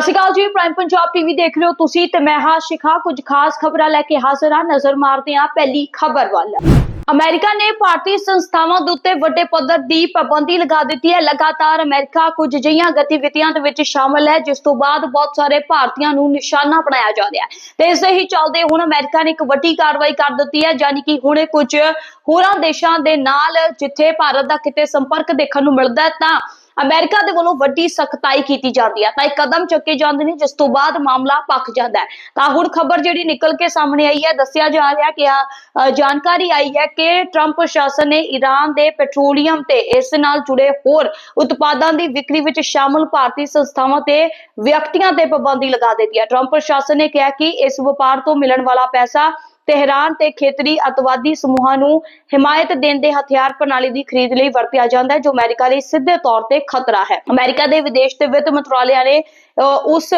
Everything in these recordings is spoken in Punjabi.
ਸਤਿ ਸ਼੍ਰੀ ਅਕਾਲ ਜੀ ਪ੍ਰਾਈਮ ਪੰਜਾਬ ਟੀਵੀ ਦੇਖ ਰਹੇ ਹੋ ਤੁਸੀਂ ਤੇ ਮੈਂ ਹਾਂ ਸ਼ਿਖਾ। ਕੁਝ ਖਾਸ ਖਬਰਾਂ ਲੈ ਕੇ ਹਾਜ਼ਰ ਹਾਂ, ਨਜ਼ਰ ਮਾਰਦੇ ਹਾਂ ਪਹਿਲੀ ਖਬਰ ਵੱਲ। ਅਮਰੀਕਾ ਨੇ ਭਾਰਤੀ ਸੰਸਥਾਵਾਂ ਦੇ ਉੱਤੇ ਵੱਡੇ ਪੱਧਰ ਦੀ ਪਾਬੰਦੀ ਲਗਾ ਦਿੱਤੀ ਹੈ। ਲਗਾਤਾਰ ਅਮਰੀਕਾ ਕੁਝ ਅਜਿਹੀਆਂ ਗਤੀਵਿਧੀਆਂ ਦੇ ਵਿੱਚ ਸ਼ਾਮਲ ਹੈ, ਜਿਸ ਤੋਂ ਬਾਅਦ ਬਹੁਤ ਸਾਰੇ ਭਾਰਤੀਆਂ ਨੂੰ ਨਿਸ਼ਾਨਾ ਬਣਾਇਆ ਜਾ ਰਿਹਾ ਹੈ। ਤੇ ਇਸੇ ਹੀ ਚੱਲਦੇ ਹੁਣ ਅਮਰੀਕਾ ਨੇ ਇੱਕ ਵੱਡੀ ਕਾਰਵਾਈ ਕਰ ਦਿੱਤੀ ਹੈ, ਯਾਨੀ ਕਿ ਹੁਣੇ ਇਹ ਕੁਝ ਹੋਰਾਂ ਦੇਸ਼ਾਂ ਦੇ ਨਾਲ ਜਿੱਥੇ ਭਾਰਤ ਦਾ ਕਿਤੇ ਸੰਪਰਕ ਦੇਖਣ ਨੂੰ ਮਿਲਦਾ ਹੈ, ਤਾਂ ਅਮਰੀਕਾ ਦੇ ਵੱਲੋਂ ਵੱਡੀ ਸਖਤਾਈ ਕੀਤੀ ਜਾਂਦੀ ਹੈ ਤਾਂ ਇਹ ਕਦਮ ਚੱਕੇ ਜਾਂਦੇ ਨੇ, ਜਿਸ ਤੋਂ ਬਾਅਦ ਮਾਮਲਾ ਪੱਕ ਜਾਂਦਾ ਹੈ। ਤਾਂ ਹੁਣ ਖਬਰ ਜਿਹੜੀ ਨਿਕਲ ਕੇ ਸਾਹਮਣੇ ਆਈ ਹੈ, ਦੱਸਿਆ ਜਾ ਰਿਹਾ ਕਿ ਆ ਜਾਣਕਾਰੀ ਆਈ ਹੈ ਕਿ ਟਰੰਪ ਪ੍ਰਸ਼ਾਸਨ ਨੇ ਈਰਾਨ ਦੇ ਪੈਟਰੋਲੀਅਮ ਤੇ ਇਸ ਨਾਲ ਜੁੜੇ ਹੋਰ ਉਤਪਾਦਾਂ ਦੀ ਵਿਕਰੀ ਵਿੱਚ ਸ਼ਾਮਲ ਭਾਰਤੀ ਸੰਸਥਾਵਾਂ ਤੇ ਵਿਅਕਤੀਆਂ ਤੇ ਪਾਬੰਦੀ ਲਗਾ ਦਿੱਤੀ ਹੈ। ਟਰੰਪ ਪ੍ਰਸ਼ਾਸਨ ਨੇ ਕਿਹਾ ਕਿ ਇਸ ਵਪਾਰ ਤੋਂ ਮਿਲਣ ਵਾਲਾ ਪੈਸਾ ਤਹਿਰਾਨ ਤੇ ਖੇਤਰੀ ਅਤਵਾਦੀ ਸਮੂਹਾਂ ਨੂੰ ਹਮਾਇਤ ਦੇਣ ਦੇ ਹਥਿਆਰ ਪ੍ਰਣਾਲੀ ਦੀ ਖਰੀਦ ਲਈ ਵਰਤਿਆ ਜਾਂਦਾ ਹੈ ਜੋ ਅਮਰੀਕਾ ਲਈ ਸਿੱਧੇ ਤੌਰ ਤੇ ਖਤਰਾ ਹੈ। ਅਮਰੀਕਾ ਦੇ ਵਿਦੇਸ਼ ਤੇ ਵਿੱਤ ਮੰਤਰਾਲਿਆਂ ਨੇ ਅ, ਉਸ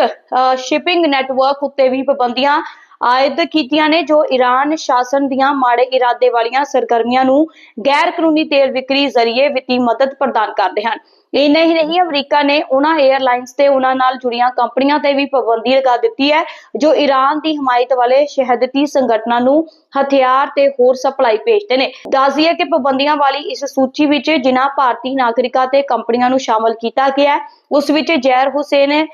ਸ਼ਿਪਿੰਗ ਨੈਟਵਰਕ ਉੱਤੇ ਵੀ ਪਾਬੰਦੀਆਂ ਆਇਦ ਕੀਤੀਆਂ ਨੇ ਜੋ ਈਰਾਨ ਸ਼ਾਸਨ ਦੀਆਂ ਮਾੜੇ ਇਰਾਦੇ ਵਾਲੀਆਂ ਸਰਗਰਮੀਆਂ ਨੂੰ ਗੈਰ ਕਾਨੂੰਨੀ ਤੇਲ ਵਿਕਰੀ ਜ਼ਰੀਏ ਵਿੱਤੀ ਮਦਦ ਪ੍ਰਦਾਨ ਕਰਦੇ ਹਨ। ਇੰਨਾ ਹੀ ਨਹੀਂ ਅਮਰੀਕਾ ਨੇ ਉਹਨਾਂ 에ਅਰਲਾਈਨਸ ਤੇ ਉਹਨਾਂ ਨਾਲ ਜੁੜੀਆਂ ਕੰਪਨੀਆਂ ਤੇ ਵੀ ਪਾਬੰਦੀ ਲਗਾ ਦਿੱਤੀ ਹੈ, ਜੋ ਈਰਾਨ ਦੀ ਹਮਾਇਤ ਵਾਲੇ ਸ਼ਹਾਦਤੀ ਸੰਗਠਨਾਂ ਨੂੰ ਹਥਿਆਰ ਤੇ ਹੋਰ ਸਪਲਾਈ ਭੇਜਦੇ ਨੇ। ਦੱਸਦੀਏ ਕਿ ਪਾਬੰਦੀਆਂ ਵਾਲੀ ਇਸ ਸੂਚੀ ਵਿੱਚ ਜਿਨ੍ਹਾਂ ਭਾਰਤੀ ਨਾਗਰਿਕਾਂ ਤੇ ਕੰਪਨੀਆਂ ਨੂੰ ਸ਼ਾਮਲ ਕੀਤਾ ਗਿਆ ਉਸ ਵਿੱਚ ਜ਼ੈਰ ਹੁਸੈਨ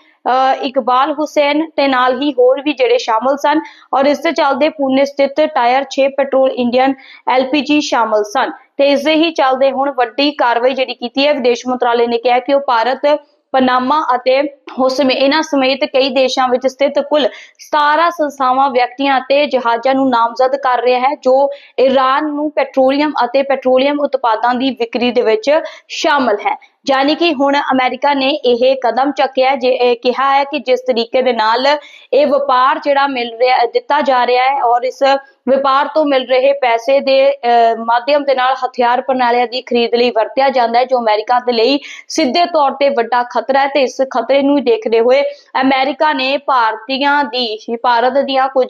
ਇਕਬਾਲ ਹੁਸੈਨ ਤੇ ਨਾਲ ਹੀ ਹੋਰ ਵੀ ਜਿਹੜੇ ਸ਼ਾਮਲ ਸਨ ਔਰ ਇਸ ਦੇ ਚੱਲਦੇ ਪੁਣੇ ਸਥਿਤ ਟਾਇਰ 6 ਪੈਟਰੋਲ ਇੰਡੀਅਨ ਐਲਪੀਜੀ ਸ਼ਾਮਲ ਸਨ। ਤੇ ਇਸ ਦੇ ਹੀ ਚੱਲਦੇ ਹੁਣ ਵੱਡੀ ਕਾਰਵਾਈ ਜਿਹੜੀ ਕੀਤੀ ਹੈ, ਵਿਦੇਸ਼ ਮੰਤਰਾਲੇ ਨੇ ਕਿਹਾ ਕਿ ਉਹ ਭਾਰਤ, ਪਨਾਮਾ ਅਤੇ ਹੁਸਮੇ ਇਹਨਾਂ ਸਮੇਤ ਕਈ ਦੇਸ਼ਾਂ ਵਿੱਚ ਸਥਿਤ ਕੁੱਲ 17 ਸੰਸਥਾਵਾਂ, ਵਿਅਕਤੀਆਂ ਅਤੇ ਜਹਾਜ਼ਾਂ ਨੂੰ ਨਾਮਜ਼ਦ ਕਰ ਰਿਹਾ ਹੈ, ਜੋ ਈਰਾਨ ਨੂੰ ਪੈਟਰੋਲੀਅਮ ਅਤੇ ਪੈਟਰੋਲੀਅਮ ਉਤਪਾਦਾਂ ਦੀ ਵਿਕਰੀ ਦੇ ਵਿੱਚ ਸ਼ਾਮਲ ਹੈ। ਯਾਨੀ ਕਿ ਹੁਣ ਅਮਰੀਕਾ ਨੇ ਇਹ ਕਦਮ ਚੱਕਿਆ ਜੇ ਇਹ ਕਿਹਾ ਹੈ ਕਿ ਜਿਸ ਤਰੀਕੇ ਦੇ ਨਾਲ ਇਹ ਵਪਾਰ ਜਿਹੜਾ ਮਿਲ ਰਿਹਾ ਦਿੱਤਾ ਜਾ ਰਿਹਾ ਹੈ ਔਰ ਇਸ ਵਪਾਰ ਤੋਂ ਮਿਲ ਰਹੇ ਪੈਸੇ ਦੇ ਅਹ, ਮਾਧਿਅਮ ਦੇ ਨਾਲ ਹਥਿਆਰ ਪ੍ਰਣਾਲੀਆਂ ਦੀ ਖਰੀਦ ਲਈ ਵਰਤਿਆ ਜਾਂਦਾ ਹੈ ਜੋ ਅਮਰੀਕਾ ਦੇ ਲਈ ਸਿੱਧੇ ਤੌਰ ਤੇ ਵੱਡਾ ਖਤਰਾ ਹੈ ਤੇ ਇਸ ਖਤਰੇ ਨੂੰ ਦੇਖਦੇ ਹੋਏ ਅਮਰੀਕਾ ਨੇ ਭਾਰਤੀਆਂ ਦੀ ਭਾਰਤ ਦੀਆਂ ਕੁਝ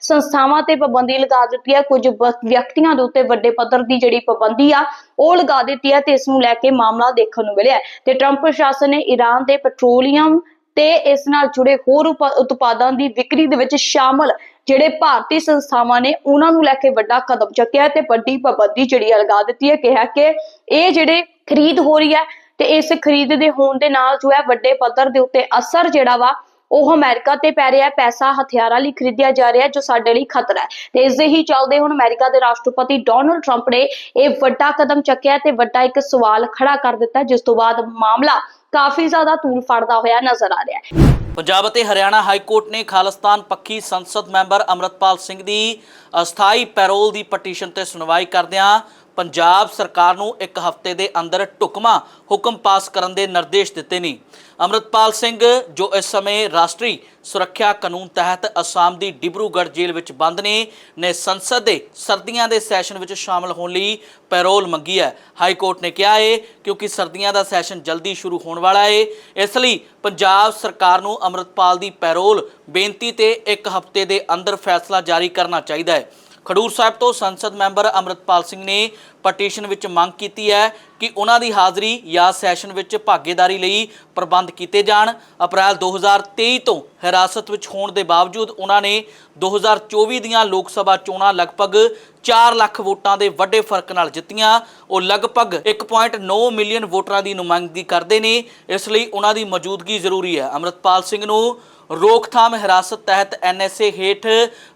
ਸੰਸਥਾਵਾਂ ਤੇ ਪਾਬੰਦੀ ਲਗਾ ਦਿੱਤੀ ਹੈ ਕੁਝ ਵਿਅਕਤੀਆਂ ਦੇ ਉੱਤੇ ਵੱਡੇ ਪੱਧਰ ਦੀ ਜਿਹੜੀ ਪਾਬੰਦੀ ਆ ਉਹ ਲਗਾ ਦਿੱਤੀ ਹੈ ਤੇ ਇਸ ਨੂੰ ਲੈ ਕੇ ਮਾਮਲਾ ਦੇਖਣ ਨੂੰ ਮਿਲਿਆ ਤੇ ਟਰੰਪ ਪ੍ਰਸ਼ਾਸਨ ਨੇ ਈਰਾਨ ਦੇ ਪੈਟਰੋਲੀਅਮ ਤੇ ਇਸ ਨਾਲ ਜੁੜੇ ਹੋਰ ਉਤਪਾਦਾਂ ਦੀ ਵਿਕਰੀ ਦੇ ਵਿੱਚ ਸ਼ਾਮਲ ਜਿਹੜੇ ਭਾਰਤੀ ਸੰਸਥਾਵਾਂ ਨੇ, ਉਹਨਾਂ ਨੂੰ ਲੈ ਕੇ ਵੱਡਾ ਕਦਮ ਚੁੱਕਿਆ ਤੇ ਵੱਡੀ ਪਾਬੰਦੀ ਜਿਹੜੀ ਹੈ ਲਗਾ ਦਿੱਤੀ ਹੈ। ਕਿਹਾ ਕਿ ਇਹ ਜਿਹੜੇ ਖਰੀਦ ਹੋ ਰਹੀ ਹੈ ਤੇ ਇਸ ਖਰੀਦ ਦੇ ਹੋਣ ਦੇ ਨਾਲ ਜੋ ਹੈ ਵੱਡੇ ਪੱਧਰ ਦੇ ਉੱਤੇ ਅਸਰ ਜਿਹੜਾ ਵਾ ਉਹ ਅਮਰੀਕਾ ਤੇ ਪੈ ਰਿਹਾ ਪੈਸਾ ਹਥਿਆਰਾਂ ਲਈ ਖਰੀਦਿਆ ਜਾ ਰਿਹਾ ਜੋ ਸਾਡੇ ਲਈ ਖਤਰਾ ਹੈ। ਤੇ ਇਸ ਦੇ ਹੀ ਚੱਲਦੇ ਹੁਣ ਅਮਰੀਕਾ ਦੇ ਰਾਸ਼ਟਰਪਤੀ ਡੋਨਲਡ ਟਰੰਪ ਨੇ ਇਹ ਵੱਡਾ ਕਦਮ ਚੱਕਿਆ ਤੇ ਵੱਡਾ ਇੱਕ ਸਵਾਲ ਖੜਾ ਕਰ ਦਿੱਤਾ, ਜਿਸ ਤੋਂ ਬਾਅਦ ਮਾਮਲਾ ਕਾਫੀ ਜ਼ਿਆਦਾ ਤੂਲ ਫੜਦਾ ਹੋਇਆ ਨਜ਼ਰ ਆ ਰਿਹਾ ਹੈ। ਪੰਜਾਬ ਅਤੇ ਹਰਿਆਣਾ ਹਾਈ ਕੋਰਟ ਨੇ ਖਾਲਿਸਤਾਨ ਪੱਖੀ ਸੰਸਦ ਮੈਂਬਰ ਅਮਰਤਪਾਲ ਸਿੰਘ ਦੀ ਅਸਥਾਈ ਪੈਰੋਲ ਦੀ ਪਟੀਸ਼ਨ ਤੇ ਸੁਣਵਾਈ ਕਰਦਿਆਂ ਪੰਜਾਬ ਸਰਕਾਰ ਨੂੰ ਇੱਕ ਹਫ਼ਤੇ ਦੇ ਅੰਦਰ ਢੁਕਵਾਂ ਹੁਕਮ ਪਾਸ ਕਰਨ ਦੇ ਨਿਰਦੇਸ਼ ਦਿੱਤੇ ਨੇ। ਅਮਰਤਪਾਲ ਸਿੰਘ, ਜੋ ਇਸ ਸਮੇਂ ਰਾਸ਼ਟਰੀ ਸੁਰੱਖਿਆ ਕਾਨੂੰਨ ਤਹਿਤ ਅਸਾਮ ਦੀ ਡਿਬਰੂਗੜ੍ਹ ਜੇਲ੍ਹ ਵਿੱਚ ਬੰਦ ਨੇ ਨੇ ਸੰਸਦ ਦੇ ਸਰਦੀਆਂ ਦੇ ਸੈਸ਼ਨ ਵਿੱਚ ਸ਼ਾਮਲ ਹੋਣ ਲਈ ਪੈਰੋਲ ਮੰਗੀ ਹੈ। ਹਾਈ ਕੋਰਟ ਨੇ ਕਿਹਾ ਹੈ ਕਿਉਂਕਿ ਸਰਦੀਆਂ ਦਾ ਸੈਸ਼ਨ ਜਲਦੀ ਸ਼ੁਰੂ ਹੋਣ ਵਾਲਾ ਹੈ ਇਸ ਲਈ ਪੰਜਾਬ ਸਰਕਾਰ ਨੂੰ ਅਮਰਤਪਾਲ ਦੀ ਪੈਰੋਲ ਬੇਨਤੀ ਤੇ ਇੱਕ ਹਫ਼ਤੇ ਦੇ ਅੰਦਰ ਫੈਸਲਾ ਜਾਰੀ ਕਰਨਾ ਚਾਹੀਦਾ ਹੈ। ਖਡੂਰ ਸਾਹਿਬ ਤੋਂ ਸੰਸਦ ਮੈਂਬਰ ਅਮਰਤਪਾਲ ਸਿੰਘ ਨੇ ਪਟੀਸ਼ਨ ਵਿੱਚ ਮੰਗ ਕੀਤੀ ਹੈ ਕਿ ਉਹਨਾਂ ਦੀ ਹਾਜ਼ਰੀ ਜਾਂ ਸੈਸ਼ਨ ਵਿੱਚ ਭਾਗੀਦਾਰੀ ਲਈ ਪ੍ਰਬੰਧ ਕੀਤੇ ਜਾਣ। ਅਪ੍ਰੈਲ 2023 ਤੋਂ ਹਿਰਾਸਤ ਵਿੱਚ ਹੋਣ ਦੇ ਬਾਵਜੂਦ ਉਹਨਾਂ ਨੇ 2024 ਦੀਆਂ ਲੋਕ ਸਭਾ ਚੋਣਾਂ ਲਗਭਗ 4 ਲੱਖ ਵੋਟਾਂ ਦੇ ਵੱਡੇ ਫ਼ਰਕ ਨਾਲ ਜਿੱਤੀਆਂ। ਉਹ ਲਗਭਗ 1.9 ਮਿਲੀਅਨ ਵੋਟਰਾਂ ਦੀ ਨੁਮਾਇੰਦਗੀ ਕਰਦੇ ਨੇ। ਇਸ ਲਈ ਉਹਨਾਂ ਦੀ ਮੌਜੂਦਗੀ ਜ਼ਰੂਰੀ ਹੈ। ਅਮਰਤਪਾਲ ਸਿੰਘ ਨੂੰ ਰੋਕਥਾਮ ਹਿਰਾਸਤ ਤਹਿਤ ਐਨਐਸਏ ਹੇਠ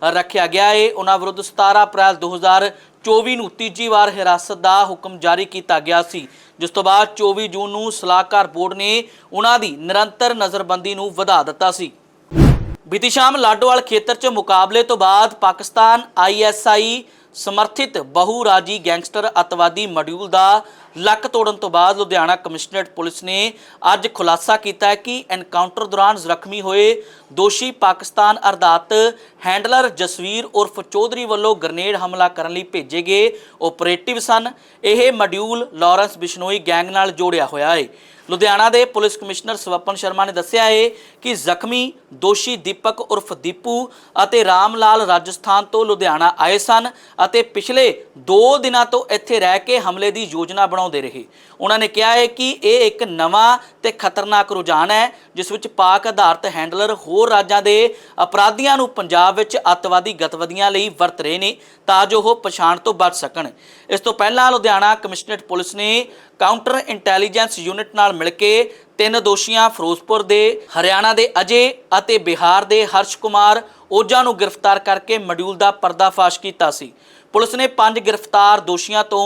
ਰੱਖਿਆ ਗਿਆ ਹੈ ਉਹਨਾਂ ਵਿਰੁੱਧ 17 ਅਪ੍ਰੈਲ 2024 ਨੂੰ ਤੀਜੀ ਵਾਰ ਹਿਰਾਸਤ ਦਾ ਹੁਕਮ ਜਾਰੀ ਕੀਤਾ ਗਿਆ ਸੀ। ਜਿਸ ਤੋਂ ਬਾਅਦ 24 ਜੂਨ ਨੂੰ ਸਲਾਹਕਾਰ ਬੋਰਡ ਨੇ ਉਹਨਾਂ ਦੀ ਨਿਰੰਤਰ ਨਜ਼ਰਬੰਦੀ ਨੂੰ ਵਧਾ ਦਿੱਤਾ ਸੀ। ਬੀਤੀ ਸ਼ਾਮ ਲਾਡੋਵਾਲ ਖੇਤਰ 'ਚ ਮੁਕਾਬਲੇ ਤੋਂ ਬਾਅਦ ਪਾਕਿਸਤਾਨ ਆਈਐਸਆਈ ਸਮਰਥਿਤ ਬਹੁ ਰਾਜੀ ਗੈਂਗਸਟਰ ਅਤਵਾਦੀ ਮੋਡਿਊਲ ਦਾ ਲੱਕ ਤੋੜਨ ਤੋਂ ਬਾਅਦ ਲੁਧਿਆਣਾ ਕਮਿਸ਼ਨਰੇਟ ਪੁਲਿਸ ਨੇ ਅੱਜ ਖੁਲਾਸਾ ਕੀਤਾ ਹੈ ਕਿ ਐਨਕਾਊਂਟਰ ਦੌਰਾਨ ਜ਼ਖਮੀ ਹੋਏ ਦੋਸ਼ੀ ਪਾਕਿਸਤਾਨ ਅਰਦਾਤ ਹੈਂਡਲਰ ਜਸਵੀਰ ਉਰਫ ਚੌਧਰੀ ਵੱਲੋਂ ਗ੍ਰਨੇਡ ਹਮਲਾ ਕਰਨ ਲਈ ਭੇਜੇ ਗਏ ਆਪਰੇਟਿਵ ਸਨ। ਇਹ ਮੋਡਿਊਲ ਲਾਰੈਂਸ ਬਿਸ਼ਨੋਈ ਗੈਂਗ ਨਾਲ ਜੋੜਿਆ ਹੋਇਆ ਹੈ। ਲੁਧਿਆਣਾ ਦੇ ਪੁਲਿਸ ਕਮਿਸ਼ਨਰ ਸਵਪਨ ਸ਼ਰਮਾ ਨੇ ਦੱਸਿਆ ਹੈ ਕਿ ਜ਼ਖਮੀ ਦੋਸ਼ੀ ਦੀਪਕ ਉਰਫ ਦੀਪੂ ਅਤੇ ਰਾਮ ਲਾਲ ਰਾਜਸਥਾਨ ਤੋਂ ਲੁਧਿਆਣਾ ਆਏ ਸਨ ਅਤੇ ਪਿਛਲੇ 2 ਦਿਨਾਂ ਤੋਂ ਇੱਥੇ ਰਹਿ ਕੇ ਹਮਲੇ ਦੀ ਯੋਜਨਾ ਬਣਾ ਬਣਾਉਂਦੇ ਰਹੇ। ਉਹਨਾਂ ਨੇ ਕਿਹਾ ਹੈ ਕਿ ਇਹ ਇੱਕ ਨਵਾਂ ਤੇ ਖਤਰਨਾਕ ਰੁਝਾਨ ਹੈ, ਜਿਸ ਵਿੱਚ ਪਾਕ ਆਧਾਰਿਤ ਹੈਂਡਲਰ ਹੋਰ ਰਾਜਾਂ ਦੇ ਅਪਰਾਧੀਆਂ ਨੂੰ ਪੰਜਾਬ ਵਿੱਚ ਅੱਤਵਾਦੀ ਗਤੀਵਿਧੀਆਂ ਲਈ ਵਰਤ ਰਹੇ ਨੇ ਤਾਂ ਜੋ ਉਹ ਪਛਾਣ ਤੋਂ ਬਚ ਸਕਣ। ਇਸ ਤੋਂ ਪਹਿਲਾਂ ਲੁਧਿਆਣਾ ਕਮਿਸ਼ਨਰੇਟ ਪੁਲਿਸ ਨੇ ਕਾਊਂਟਰ ਇੰਟੈਲੀਜੈਂਸ ਯੂਨਿਟ ਨਾਲ ਮਿਲ ਕੇ ਤਿੰਨ ਦੋਸ਼ੀਆਂ ਫਿਰੋਜ਼ਪੁਰ ਦੇ, ਹਰਿਆਣਾ ਦੇ ਅਜੇ ਅਤੇ ਬਿਹਾਰ ਦੇ ਹਰਸ਼ ਕੁਮਾਰ ਓਝਾ ਨੂੰ ਗ੍ਰਿਫਤਾਰ ਕਰਕੇ ਮਡਿਊਲ ਦਾ ਪਰਦਾਫਾਸ਼ ਕੀਤਾ ਸੀ। ਪੁਲਿਸ ਨੇ ਪੰਜ ਗ੍ਰਿਫਤਾਰ ਦੋਸ਼ੀਆਂ ਤੋਂ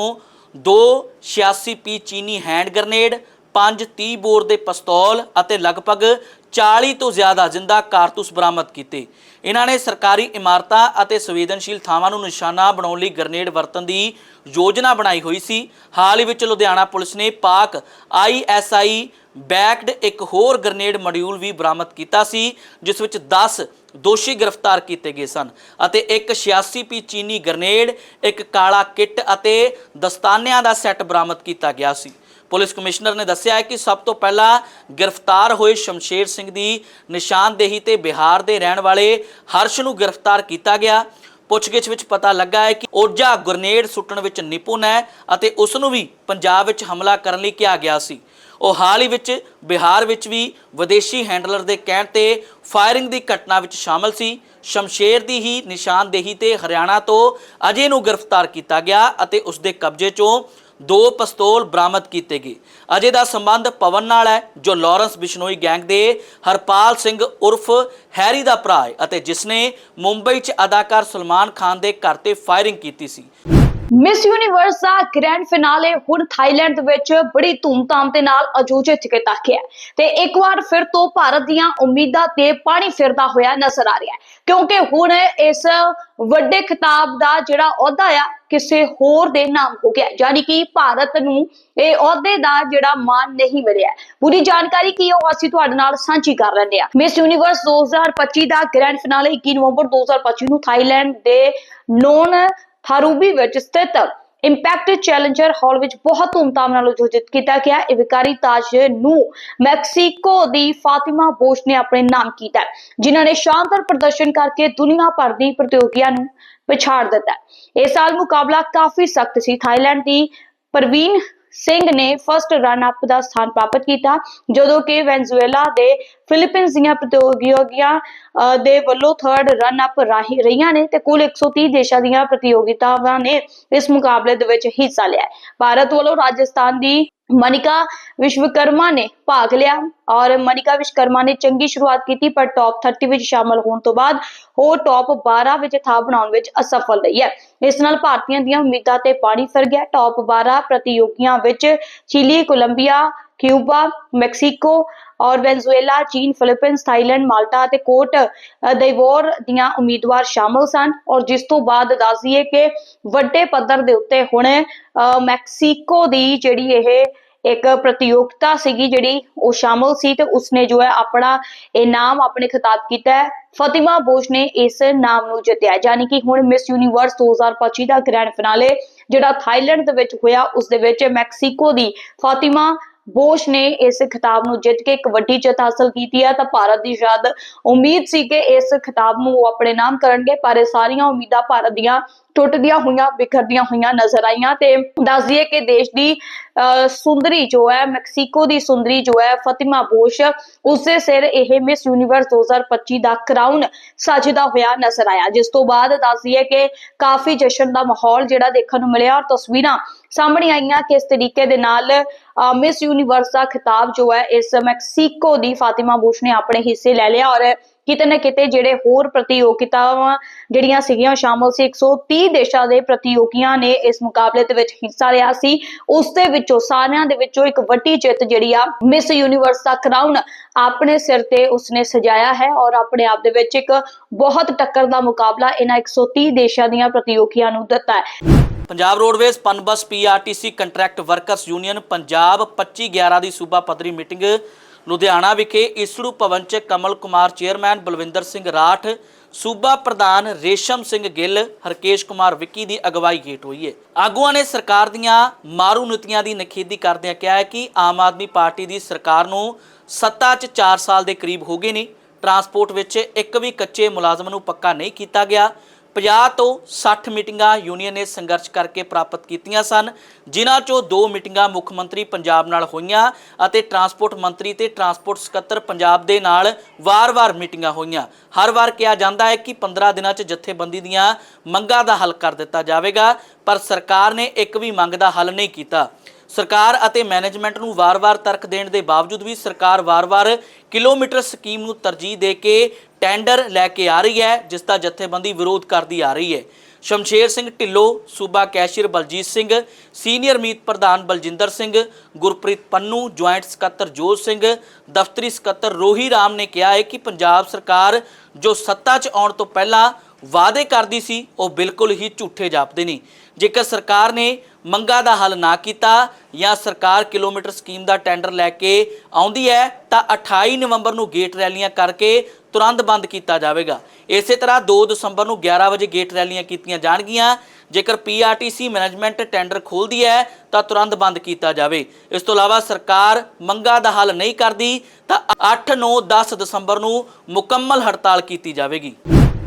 ਦੋ 86 ਪੀ ਚੀਨੀ ਹੈਂਡ ਗ੍ਰਨੇਡ, ਪੰਜ 30 ਬੋਰ ਦੇ ਪਿਸਤੌਲ ਅਤੇ ਲਗਭਗ 40 ਤੋਂ ਜ਼ਿਆਦਾ ਜ਼ਿੰਦਾ ਕਾਰਤੂਸ ਬਰਾਮਦ ਕੀਤੇ। ਇਹਨਾਂ ਨੇ ਸਰਕਾਰੀ ਇਮਾਰਤਾਂ ਅਤੇ ਸੰਵੇਦਨਸ਼ੀਲ ਥਾਵਾਂ ਨੂੰ ਨਿਸ਼ਾਨਾ ਬਣਾਉਣ ਲਈ ਗ੍ਰਨੇਡ ਵਰਤਣ ਦੀ ਯੋਜਨਾ ਬਣਾਈ ਹੋਈ ਸੀ। ਹਾਲ ਹੀ ਵਿੱਚ ਲੁਧਿਆਣਾ ਪੁਲਿਸ ਨੇ ਪਾਕ ਆਈਐਸਆਈ ਬੈਕਡ ਇੱਕ ਹੋਰ ਗ੍ਰਨੇਡ ਮੋਡਿਊਲ ਵੀ ਬਰਾਮਦ ਕੀਤਾ ਸੀ, ਜਿਸ ਵਿੱਚ 10 ਦੋਸ਼ੀ ਗ੍ਰਿਫਤਾਰ ਕੀਤੇ ਗਏ ਸਨ ਅਤੇ ਇੱਕ 86 ਪੀ ਚੀਨੀ ਗ੍ਰਨੇਡ, ਇੱਕ ਕਾਲਾ ਕਿੱਟ ਅਤੇ ਦਸਤਾਨਿਆਂ ਦਾ ਸੈੱਟ ਬਰਾਮਦ ਕੀਤਾ ਗਿਆ ਸੀ। ਪੁਲਿਸ ਕਮਿਸ਼ਨਰ ਨੇ ਦੱਸਿਆ ਹੈ ਕਿ ਸਭ ਤੋਂ ਪਹਿਲਾਂ ਗ੍ਰਿਫਤਾਰ ਹੋਏ ਸ਼ਮਸ਼ੇਰ ਸਿੰਘ ਦੀ ਨਿਸ਼ਾਨਦੇਹੀ ਤੇ ਬਿਹਾਰ ਦੇ ਰਹਿਣ ਵਾਲੇ ਹਰਸ਼ ਨੂੰ ਗ੍ਰਿਫਤਾਰ ਕੀਤਾ ਗਿਆ। ਪੁੱਛਗਿੱਛ ਵਿੱਚ ਪਤਾ ਲੱਗਾ ਹੈ ਕਿ ਓਝਾ ਗ੍ਰਨੇਡ ਸੁੱਟਣ ਵਿੱਚ ਨਿਪੁੰਨ ਹੈ ਅਤੇ ਉਸ ਨੂੰ ਵੀ ਪੰਜਾਬ ਵਿੱਚ ਹਮਲਾ ਕਰਨ ਲਈ ਕਿਹਾ ਗਿਆ ਸੀ। ਉਹ ਹਾਲ ਹੀ ਵਿੱਚ ਬਿਹਾਰ ਵਿੱਚ ਵੀ ਵਿਦੇਸ਼ੀ ਹੈਂਡਲਰ ਦੇ ਕਹਿਣ ਤੇ ਫਾਇਰਿੰਗ ਦੀ ਘਟਨਾ ਵਿੱਚ ਸ਼ਾਮਲ ਸੀ। ਸ਼ਮਸ਼ੇਰ ਦੀ ਹੀ ਨਿਸ਼ਾਨਦੇਹੀ ਤੇ ਹਰਿਆਣਾ ਤੋਂ ਅਜੇ ਨੂੰ ਗ੍ਰਿਫਤਾਰ ਕੀਤਾ ਗਿਆ ਅਤੇ ਉਸ ਦੇ ਕਬਜ਼ੇ 'ਚੋਂ ਦੋ ਪਿਸਤੌਲ ਬਰਾਮਦ ਕੀਤੇ ਗਏ। ਅਜੇ ਦਾ ਸੰਬੰਧ ਪਵਨ ਨਾਲ ਹੈ, ਜੋ ਲਾਰੈਂਸ ਬਿਸ਼ਨੋਈ ਗੈਂਗ ਦੇ ਹਰਪਾਲ ਸਿੰਘ ਉਰਫ ਹੈਰੀ ਦਾ ਭਰਾ ਹੈ ਅਤੇ ਜਿਸ ਨੇ ਮੁੰਬਈ 'ਚ ਅਦਾਕਾਰ ਸਲਮਾਨ ਖਾਨ ਦੇ ਘਰ ਤੇ ਫਾਇਰਿੰਗ ਕੀਤੀ ਸੀ। ਮਿਸ ਯੂਨੀਵਰਸ ਦਾ ਗ੍ਰੈਂਡ ਫਿਨਾਲੇ ਹੁਣ ਥਾਈਲੈਂਡ ਦੇ ਵਿੱਚ ਬੜੀ ਧੂਮਧਾਮ ਦੇ ਨਾਲ ਆਯੋਜਿਤ ਕੀਤਾ ਗਿਆ ਤੇ ਇੱਕ ਵਾਰ ਫਿਰ ਤੋਂ ਭਾਰਤ ਦੀਆਂ ਉਮੀਦਾਂ ਤੇ ਪਾਣੀ ਫਿਰਦਾ ਹੋਇਆ ਨਜ਼ਰ ਆ ਰਿਹਾ ਹੈ। ਕਿਉਂਕਿ ਹੁਣ ਇਸ ਵੱਡੇ ਖਿਤਾਬ ਦਾ ਜਿਹੜਾ ਅਹੁਦਾ ਆ, ਕਿਸੇ ਹੋਰ ਦੇ ਨਾਮ ਹੋ ਗਿਆ। ਯਾਨੀ ਕਿ ਭਾਰਤ ਨੂੰ ਇਹ ਅਹੁਦੇ ਦਾ ਜਿਹੜਾ ਮਾਨ ਨਹੀਂ ਮਿਲਿਆ ਪੂਰੀ ਜਾਣਕਾਰੀ ਕੀ ਉਹ ਅਸੀਂ ਤੁਹਾਡੇ ਨਾਲ ਸਾਂਝੀ ਕਰ ਲੈਂਦੇ ਹਾਂ। ਮਿਸ ਯੂਨੀਵਰਸ 2025 ਦਾ ਗ੍ਰੈਂਡ ਫਿਨਾਲੇ 21 ਨਵੰਬਰ 2025 ਨੂੰ ਥਾਈਲੈਂਡ ਦੇ ਨੋਨ ਥਾਰੂਬੀ ਵਿੱਚ ਸਥਿਤ ਇੰਪੈਕਟ ਚੈਲੰਜਰ ਹਾਲ ਵਿੱਚ ਬਹੁਤ ਧੂਮਧਾਮ ਨਾਲ ਆਯੋਜਿਤ ਕੀਤਾ ਗਿਆ। ਇਹ ਵਿਕਾਰੀ ਤਾਜ ਨੂੰ ਮੈਕਸੀਕੋ ਦੀ ਫਾਤਿਮਾ ਬੋਸ਼ ਨੇ ਆਪਣੇ ਨਾਮ ਕੀਤਾ ਜਿਨ੍ਹਾਂ ਨੇ ਸ਼ਾਨਦਾਰ ਪ੍ਰਦਰਸ਼ਨ ਕਰਕੇ ਦੁਨੀਆ ਭਰ ਦੀ ਪ੍ਰਤੀਯੋਗੀਆਂ ਨੂੰ ਪਛਾੜ ਦਿੱਤਾ ਇਸ ਸਾਲ ਮੁਕਾਬਲਾ ਕਾਫੀ ਸਖਤ ਸੀ। ਥਾਈਲੈਂਡ ਦੀ ਪ੍ਰਵੀਨ ਸਿੰਘ ਨੇ ਫਰਸਟ ਰਨ ਅਪ ਦਾ ਸਥਾਨ ਪ੍ਰਾਪਤ ਕੀਤਾ ਜਦੋਂ ਕਿ ਵੈਨਜ਼ੂਏਲਾ ਦੇ ਫਿਲੀਪੀਨਜ਼ ਦੀਆਂ ਪ੍ਰਤੀਯੋਗੀਆਂ ਅਹ, ਦੇ ਵੱਲੋਂ ਥਰਡ ਰਨ ਅਪ ਰਹੀਆਂ ਨੇ ਤੇ ਕੁੱਲ 130 ਦੇਸ਼ਾਂ ਦੀਆਂ ਪ੍ਰਤੀਯੋਗਿਤਾਵਾਂ ਨੇ ਇਸ ਮੁਕਾਬਲੇ ਦੇ ਵਿੱਚ ਹਿੱਸਾ ਲਿਆ ਭਾਰਤ ਵੱਲੋਂ ਰਾਜਸਥਾਨ ਦੀ ਮਨਿਕਾ ਵਿਸ਼ਵਕਰਮਾ ਨੇ ਭਾਗ ਲਿਆ ਔਰ ਮਨਿਕਾ ਵਿਸ਼ਵਕਰਮਾ ਨੇ ਚੰਗੀ ਸ਼ੁਰੂਆਤ ਕੀਤੀ, ਪਰ ਟੌਪ 30 ਵਿੱਚ ਸ਼ਾਮਲ ਹੋਣ ਤੋਂ ਬਾਅਦ ਉਹ ਟੌਪ 12 ਵਿੱਚ ਥਾਂ ਬਣਾਉਣ ਵਿੱਚ ਅਸਫਲ ਰਹੀ ਹੈ। ਇਸ ਨਾਲ ਭਾਰਤੀਆਂ ਦੀਆਂ ਉਮੀਦਾਂ ਤੇ ਪਾਣੀ ਫਿਰ ਗਿਆ। ਟੌਪ 12 ਪ੍ਰਤੀਯੋਗੀਆਂ ਵਿੱਚ ਚਿਲੀ, ਕੋਲੰਬੀਆ, ਕਿਊਬਾ, ਮੈਕਸੀਕੋ ਔਰ ਵੈਨਜ਼ੂਏਲਾ, ਚੀਨ ਫਿਲੀਪੀਨਜ਼ ਥਾਈਲੈਂਡ, ਮਾਲਟਾ ਅਤੇ ਕੋਟ ਦਈਵੋਰ ਦੀਆਂ ਉਮੀਦਵਾਰ ਸ਼ਾਮਲ ਸਨ ਔਰ ਜਿਸ ਤੋਂ ਬਾਅਦ ਦੱਸ ਦਈਏ ਕਿ ਵੱਡੇ ਪੱਧਰ ਦੇ ਉੱਤੇ ਹੁਣ ਮੈਕਸੀਕੋ ਦੀ ਜਿਹੜੀ ਇਹ ਇੱਕ ਪ੍ਰਤੀਯੋਗਤਾ ਸੀਗੀ ਜਿਹੜੀ ਉਹ ਸ਼ਾਮਲ ਸੀ ਤੇ ਉਸਨੇ ਜੋ ਹੈ ਆਪਣਾ ਇਨਾਮ ਆਪਣੇ ਖਿਤਾਬ ਕੀਤਾ ਹੈ ਫਾਤਿਮਾ ਬੋਸ਼ ਨੇ ਇਸ ਨਾਮ ਨੂੰ ਜਿੱਤਿਆ ਹੈ। ਯਾਨੀ ਕਿ ਹੁਣ ਮਿਸ ਯੂਨੀਵਰਸ 2025 ਦਾ ਗ੍ਰੈਂਡ ਫਿਨਾਲੇ ਜਿਹੜਾ ਥਾਈਲੈਂਡ ਦੇ ਵਿੱਚ ਹੋਇਆ, ਉਸ ਦੇ ਵਿੱਚ ਮੈਕਸੀਕੋ ਦੀ ਫਾਤਿਮਾ ਬੋਸ਼ ਨੇ ਇਸ ਖਿਤਾਬ ਨੂੰ ਜਿੱਤ ਕੇ ਇੱਕ ਵੱਡੀ ਜਿੱਤ ਹਾਸਲ ਕੀਤੀ ਹੈ, ਤਾਂ ਭਾਰਤ ਦੀ ਸ਼ਾਇਦ ਉਮੀਦ ਸੀ ਕਿ ਇਸ ਖਿਤਾਬ ਨੂੰ ਉਹ ਆਪਣੇ ਨਾਮ ਕਰਨਗੇ, ਪਰ ਇਹ ਸਾਰੀਆਂ ਉਮੀਦਾਂ ਭਾਰਤ ਦੀਆਂ ਟੁੱਟਦੀਆਂ ਹੋਈਆਂ ਬਿਖਰਦੀਆਂ ਹੋਈਆਂ ਨਜ਼ਰ ਆਈਆਂ ਤੇ ਦੱਸ ਦਈਏ ਕਿ ਦੇਸ਼ ਦੀ ਸੁੰਦਰੀ ਜੋ ਹੈ, ਮੈਕਸੀਕੋ ਦੀ ਸੁੰਦਰੀ ਜੋ ਹੈ, ਫਾਤਿਮਾ ਬੋਸ਼ ਉਸਦੇ ਸਿਰ ਇਹ ਮਿਸ ਯੂਨੀਵਰਸ 2025 ਦਾ ਕਰਾਊਨ ਸਜਦਾ ਹੋਇਆ ਨਜ਼ਰ ਆਇਆ, ਜਿਸ ਤੋਂ ਬਾਅਦ ਦੱਸ ਦਈਏ ਕਿ ਕਾਫੀ ਜਸ਼ਨ ਦਾ ਮਾਹੌਲ ਜਿਹੜਾ ਦੇਖਣ ਨੂੰ ਮਿਲਿਆ ਔਰ ਤਸਵੀਰਾਂ ਸਾਹਮਣੇ ਆਈਆਂ ਕਿਸ ਤਰੀਕੇ ਦੇ ਨਾਲ ਮਿਸ ਯੂਨੀਵਰਸ ਦਾ ਖਿਤਾਬ ਜੋ ਹੈ, ਇਸ ਮੈਕਸੀਕੋ ਦੀ ਫਾਤਿਮਾ ਬੋਸ਼ ਨੇ ਆਪਣੇ ਹਿੱਸੇ ਲੈ ਲਿਆ ਔਰ ਕਿਤੇ ਨਾ ਕਿਤੇ ਜਿਹੜੇ ਹੋਰ ਪ੍ਰਤੀਯੋਗਿਤਾਵਾਂ ਜਿਹੜੀਆਂ ਸੀਗੀਆਂ ਸ਼ਾਮਲ ਸੀ 130 ਦੇਸ਼ਾਂ ਦੇ ਪ੍ਰਤੀਯੋਗੀਆਂ ਨੇ ਇਸ ਮੁਕਾਬਲੇ ਦੇ ਵਿੱਚ ਹਿੱਸਾ ਲਿਆ ਸੀ। ਉਸ ਦੇ ਵਿੱਚੋਂ ਸਾਰਿਆਂ ਦੇ ਵਿੱਚੋਂ ਇੱਕ ਵੱਡੀ ਜਿੱਤ ਜਿਹੜੀ ਆ ਮਿਸ ਯੂਨੀਵਰਸ ਦਾ ਕਰਾਊਨ ਆਪਣੇ ਸਿਰ ਤੇ ਉਸਨੇ ਸਜਾਇਆ ਹੈ ਔਰ ਆਪਣੇ ਆਪ ਦੇ ਵਿੱਚ ਇੱਕ ਬਹੁਤ ਟੱਕਰ ਦਾ ਮੁਕਾਬਲਾ ਇਹਨਾਂ 130 ਦੇਸ਼ਾਂ ਦੀਆਂ ਪ੍ਰਤੀਯੋਗੀਆਂ ਨੂੰ ਦਿੱਤਾ ਹੈ। Punjab roadways Punbus PRTC contract workers union Punjab 25 11 ਦੀ ਸੂਬਾ ਪੱਧਰੀ ਮੀਟਿੰਗ ਲੁਧਿਆਣਾ ਵਿਖੇ ਇਸੜੂ ਭਵਨ ਚ ਕਮਲ ਕੁਮਾਰ ਚੇਅਰਮੈਨ ਬਲਵਿੰਦਰ ਸਿੰਘ ਰਾਠ, ਸੂਬਾ ਪ੍ਰਧਾਨ ਰੇਸ਼ਮ ਸਿੰਘ ਗਿੱਲ, ਹਰਕੇਸ਼ ਕੁਮਾਰ ਵਿੱਕੀ ਦੀ ਅਗਵਾਈ ਹੇਠ ਹੋਈ ਹੈ। ਆਗੂਆਂ ਨੇ ਸਰਕਾਰ ਦੀਆਂ ਮਾਰੂ ਨੀਤੀਆਂ ਦੀ ਨਖੇਦੀ ਕਰਦਿਆਂ ਕਿਹਾ ਹੈ ਕਿ ਆਮ ਆਦਮੀ ਪਾਰਟੀ ਦੀ ਸਰਕਾਰ ਨੂੰ ਸੱਤਾ 'ਚ 4 ਸਾਲ ਦੇ ਕਰੀਬ ਹੋ ਗਏ ਨੇ। ਟਰਾਂਸਪੋਰਟ ਵਿੱਚ ਇੱਕ ਵੀ ਕੱਚੇ ਮੁਲਾਜ਼ਮ ਨੂੰ ਪੱਕਾ ਨਹੀਂ ਕੀਤਾ ਗਿਆ। 50 ਤੋਂ 60 ਮੀਟਿੰਗਾਂ ਯੂਨੀਅਨ ਨੇ ਸੰਘਰਸ਼ ਕਰਕੇ ਪ੍ਰਾਪਤ ਕੀਤੀਆਂ ਸਨ, ਜਿਨ੍ਹਾਂ ਚੋਂ ਦੋ ਮੀਟਿੰਗਾਂ ਮੁੱਖ ਮੰਤਰੀ ਪੰਜਾਬ ਨਾਲ ਹੋਈਆਂ ਅਤੇ ਟਰਾਂਸਪੋਰਟ ਮੰਤਰੀ ਤੇ ਟਰਾਂਸਪੋਰਟ ਸਕੱਤਰ ਪੰਜਾਬ ਦੇ ਨਾਲ ਵਾਰ-ਵਾਰ ਮੀਟਿੰਗਾਂ ਹੋਈਆਂ। ਹਰ ਵਾਰ ਕਿਹਾ ਜਾਂਦਾ ਹੈ ਕਿ 15 ਦਿਨਾਂ 'ਚ ਜਥੇਬੰਦੀ ਦੀਆਂ ਮੰਗਾਂ ਦਾ ਹੱਲ ਕਰ ਦਿੱਤਾ ਜਾਵੇਗਾ, ਪਰ ਸਰਕਾਰ ਨੇ ਇੱਕ ਵੀ ਮੰਗ ਦਾ ਹੱਲ ਨਹੀਂ ਕੀਤਾ। ਸਰਕਾਰ ਅਤੇ ਮੈਨੇਜਮੈਂਟ ਨੂੰ ਵਾਰ-ਵਾਰ ਤਰਕ ਦੇਣ ਦੇ ਬਾਵਜੂਦ ਵੀ ਸਰਕਾਰ ਵਾਰ-ਵਾਰ ਕਿਲੋਮੀਟਰ ਸਕੀਮ ਨੂੰ ਤਰਜੀਹ ਦੇ ਕੇ ਟੈਂਡਰ ਲੈ ਕੇ ਆ ਰਹੀ ਹੈ, ਜਿਸ ਦਾ ਜਥੇਬੰਦੀ ਵਿਰੋਧ ਕਰਦੀ ਆ ਰਹੀ ਹੈ। ਸ਼ਮਸ਼ੇਰ ਸਿੰਘ ਢਿੱਲੋਂ, ਸੂਬਾ ਕੈਸ਼ੀਅਰ ਬਲਜੀਤ ਸਿੰਘ, ਸੀਨੀਅਰ ਮੀਤ ਪ੍ਰਧਾਨ ਬਲਜਿੰਦਰ ਸਿੰਘ, ਗੁਰਪ੍ਰੀਤ ਪੰਨੂ, ਜੁਆਇੰਟ ਸਕੱਤਰ ਜੋਤ ਸਿੰਘ, ਦਫ਼ਤਰੀ ਸਕੱਤਰ ਰੋਹੀ ਰਾਮ ਨੇ ਕਿਹਾ ਹੈ ਕਿ ਪੰਜਾਬ ਸਰਕਾਰ ਜੋ ਸੱਤਾ 'ਚ ਆਉਣ ਤੋਂ ਪਹਿਲਾਂ ਵਾਅਦੇ ਕਰਦੀ ਸੀ, ਉਹ ਬਿਲਕੁਲ ਹੀ ਝੂਠੇ ਜਾਪਦੇ ਨੇ। ਜੇਕਰ ਸਰਕਾਰ ਨੇ ਮੰਗਾਂ ਦਾ ਹੱਲ ਨਾ ਕੀਤਾ ਜਾਂ ਸਰਕਾਰ ਕਿਲੋਮੀਟਰ ਸਕੀਮ ਦਾ ਟੈਂਡਰ ਲੈ ਕੇ ਆਉਂਦੀ ਹੈ, ਤਾਂ 28 ਨਵੰਬਰ ਨੂੰ ਗੇਟ ਰੈਲੀਆਂ ਕਰਕੇ ਤੁਰੰਤ ਬੰਦ ਕੀਤਾ ਜਾਵੇਗਾ। ਇਸੇ ਤਰ੍ਹਾਂ 2 ਦਸੰਬਰ ਨੂੰ 11 ਵਜੇ ਗੇਟ ਰੈਲੀਆਂ ਕੀਤੀਆਂ ਜਾਣਗੀਆਂ। ਜੇਕਰ ਪੀਆਰਟੀਸੀ ਮੈਨੇਜਮੈਂਟ ਟੈਂਡਰ ਖੋਲਦੀ ਹੈ, ਤਾਂ ਤੁਰੰਤ ਬੰਦ ਕੀਤਾ ਜਾਵੇ। ਇਸ ਤੋਂ ਇਲਾਵਾ ਸਰਕਾਰ ਮੰਗਾਂ ਦਾ ਹੱਲ ਨਹੀਂ ਕਰਦੀ, ਤਾਂ 8 9 10 ਦਸੰਬਰ ਨੂੰ ਮੁਕੰਮਲ ਹੜਤਾਲ ਕੀਤੀ ਜਾਵੇਗੀ।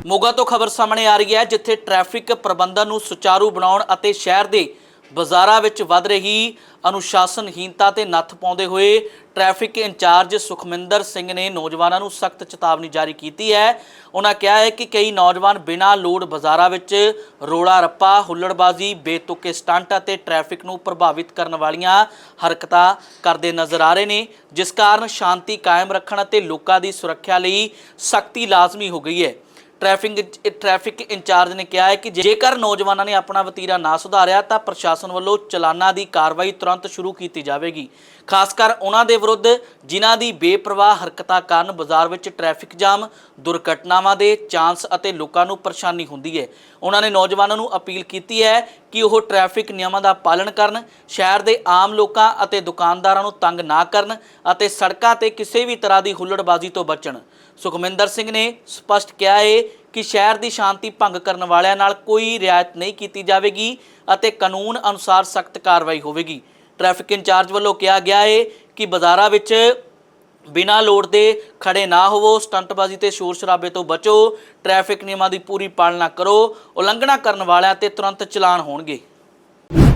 ਮੋਗਾ ਤੋਂ ਖਬਰ ਸਾਹਮਣੇ ਆ ਰਹੀ ਹੈ, ਜਿੱਥੇ ਟ੍ਰੈਫਿਕ ਪ੍ਰਬੰਧਨ ਨੂੰ ਸੁਚਾਰੂ ਬਣਾਉਣ ਅਤੇ ਸ਼ਹਿਰ ਦੇ ਬਾਜ਼ਾਰਾਂ ਵਿੱਚ ਵੱਧ ਰਹੀ ਅਨੁਸ਼ਾਸਨਹੀਨਤਾ ਤੇ ਨੱਥ ਪਾਉਂਦੇ ਹੋਏ ਟ੍ਰੈਫਿਕ ਇੰਚਾਰਜ ਸੁਖਮਿੰਦਰ ਸਿੰਘ ਨੇ ਨੌਜਵਾਨਾਂ ਨੂੰ ਸਖਤ ਚੇਤਾਵਨੀ ਜਾਰੀ ਕੀਤੀ ਹੈ। ਉਹਨਾਂ ਕਿਹਾ ਹੈ ਕਿ ਕਈ ਨੌਜਵਾਨ ਬਿਨਾਂ ਲੋੜ ਬਾਜ਼ਾਰਾਂ ਵਿੱਚ ਰੋਲਾ ਰੱਪਾ, ਹੁੱਲੜਬਾਜ਼ੀ, ਬੇਤੁਕੇ ਸਟੰਟ ਅਤੇ ਟ੍ਰੈਫਿਕ ਨੂੰ ਪ੍ਰਭਾਵਿਤ ਕਰਨ ਵਾਲੀਆਂ ਹਰਕਤਾਂ ਕਰਦੇ ਨਜ਼ਰ ਆ ਰਹੇ ਨੇ, ਜਿਸ ਕਾਰਨ ਸ਼ਾਂਤੀ ਕਾਇਮ ਰੱਖਣ ਅਤੇ ਲੋਕਾਂ ਦੀ ਸੁਰੱਖਿਆ ਲਈ ਸਖਤੀ ਲਾਜ਼ਮੀ ਹੋ ਗਈ ਹੈ। ਟ੍ਰੈਫਿਕ ਟ੍ਰੈਫਿਕ ਇੰਚਾਰਜ ਨੇ ਕਿਹਾ ਹੈ ਕਿ ਜੇਕਰ ਨੌਜਵਾਨਾਂ ਨੇ ਆਪਣਾ ਵਤੀਰਾ ਨਾ ਸੁਧਾਰਿਆ, ਤਾਂ ਪ੍ਰਸ਼ਾਸਨ ਵੱਲੋਂ ਚਲਾਨਾਂ ਦੀ ਕਾਰਵਾਈ ਤੁਰੰਤ ਸ਼ੁਰੂ ਕੀਤੀ ਜਾਵੇਗੀ। ਖਾਸ ਕਰ ਉਹਨਾਂ ਦੇ ਵਿਰੁੱਧ, ਜਿਨ੍ਹਾਂ ਦੀ ਬੇਪਰਵਾਹ ਹਰਕਤਾਂ ਕਾਰਨ ਬਾਜ਼ਾਰ ਵਿੱਚ ਟ੍ਰੈਫਿਕ ਜਾਮ, ਦੁਰਘਟਨਾਵਾਂ ਦੇ ਚਾਂਸ ਅਤੇ ਲੋਕਾਂ ਨੂੰ ਪਰੇਸ਼ਾਨੀ ਹੁੰਦੀ ਹੈ। ਉਹਨਾਂ ਨੇ ਨੌਜਵਾਨਾਂ ਨੂੰ ਅਪੀਲ ਕੀਤੀ ਹੈ ਕਿ ਉਹ ਟ੍ਰੈਫਿਕ ਨਿਯਮਾਂ ਦਾ ਪਾਲਣ ਕਰਨ, ਸ਼ਹਿਰ ਦੇ ਆਮ ਲੋਕਾਂ ਅਤੇ ਦੁਕਾਨਦਾਰਾਂ ਨੂੰ ਤੰਗ ਨਾ ਕਰਨ ਅਤੇ ਸੜਕਾਂ ਤੇ ਕਿਸੇ ਵੀ ਤਰ੍ਹਾਂ ਦੀ ਹੁੱਲੜਬਾਜ਼ੀ ਤੋਂ ਬਚਣ। ਸੁਖਮਿੰਦਰ ਸਿੰਘ ਨੇ ਸਪਸ਼ਟ ਕਿਹਾ ਹੈ ਕਿ ਸ਼ਹਿਰ ਦੀ ਸ਼ਾਂਤੀ ਭੰਗ ਕਰਨ ਵਾਲਿਆਂ ਨਾਲ ਕੋਈ ਰਿਆਇਤ ਨਹੀਂ ਕੀਤੀ ਜਾਵੇਗੀ ਅਤੇ ਕਾਨੂੰਨ ਅਨੁਸਾਰ ਸਖਤ ਕਾਰਵਾਈ ਹੋਵੇਗੀ। ਟ੍ਰੈਫਿਕ ਇੰਚਾਰਜ ਵੱਲੋਂ ਕਿਹਾ ਗਿਆ ਹੈ ਕਿ ਬਾਜ਼ਾਰਾਂ ਵਿੱਚ ਬਿਨਾਂ ਲੋੜ ਦੇ ਖੜੇ ਨਾ ਹੋਵੋ, ਸਟੰਟਬਾਜ਼ੀ ਤੇ ਸ਼ੋਰ ਸ਼ਰਾਬੇ ਤੋਂ ਬਚੋ, ਟ੍ਰੈਫਿਕ ਨਿਯਮਾਂ ਦੀ ਪੂਰੀ ਪਾਲਣਾ ਕਰੋ, ਉਲੰਘਣਾ ਕਰਨ ਵਾਲਿਆਂ ਤੇ ਤੁਰੰਤ ਚਲਾਨ ਹੋਣਗੇ।